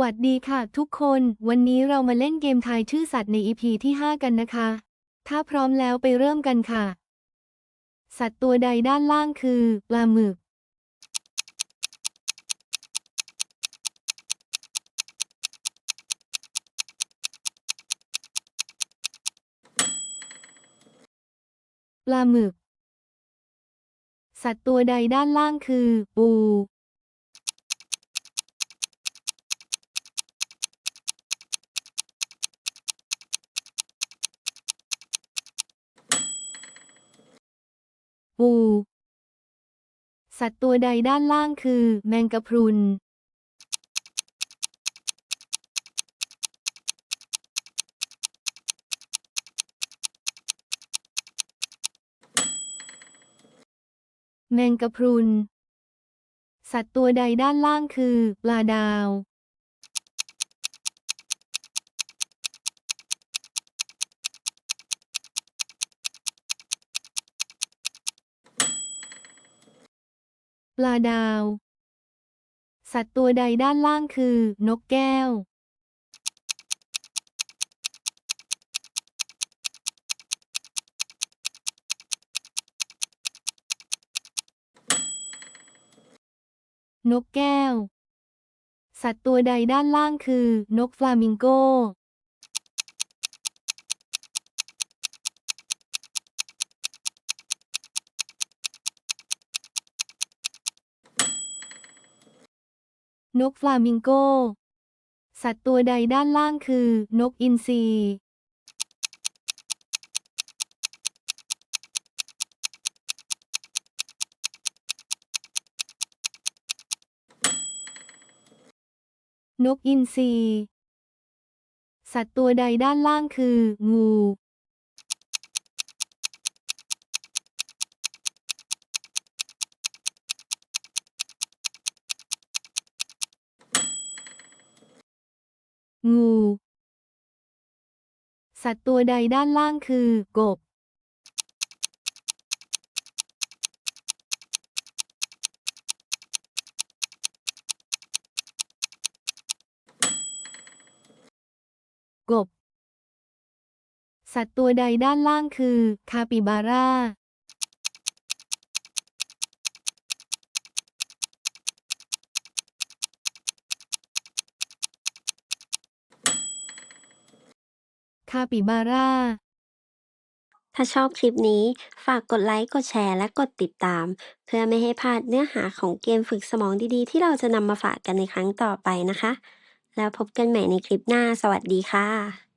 วัสดีค่ะทุกคน วันนี้เรามาเล่นเกมทายชื่อสัตว์ใน EP ที่ 5 กันนะคะ ถ้าพร้อมแล้วไปเริ่มกันค่ะ สัตว์ตัวใดด้านล่างคือ ปลาหมึก ปลาหมึก สัตว์ตัวใดด้านล่างคือ ปู ปูสัตว์ตัวใดด้านล่างคือ แมงกะพรุน แมงกะพรุน สัตว์ตัวใดด้านล่างคือ ปลาดาว ปลาดาว สัตว์ตัวใดด้านล่างคือ นกแก้ว นกแก้ว สัตว์ตัวใดด้านล่างคือ นกฟลามิงโก นกฟลามิงโก สัตว์ตัวใดด้านล่างคือ นกอินทรีนกอินทรีสัตว์ตัวใดด้านล่างคือ งู งู สัตว์ตัวใดด้านล่างคือ กบ กบ สัตว์ตัวใดด้านล่างคือ คาปิบาร่า คาปิบาร่า ถ้าชอบคลิปนี้ฝากกดไลค์ กดแชร์ และกดติดตาม เพื่อไม่ให้พลาดเนื้อหาของเกมฝึกสมองดีๆ ที่เราจะนำมาฝากกันในครั้งต่อไปนะคะ แล้วพบกันใหม่ในคลิปหน้า สวัสดีค่ะ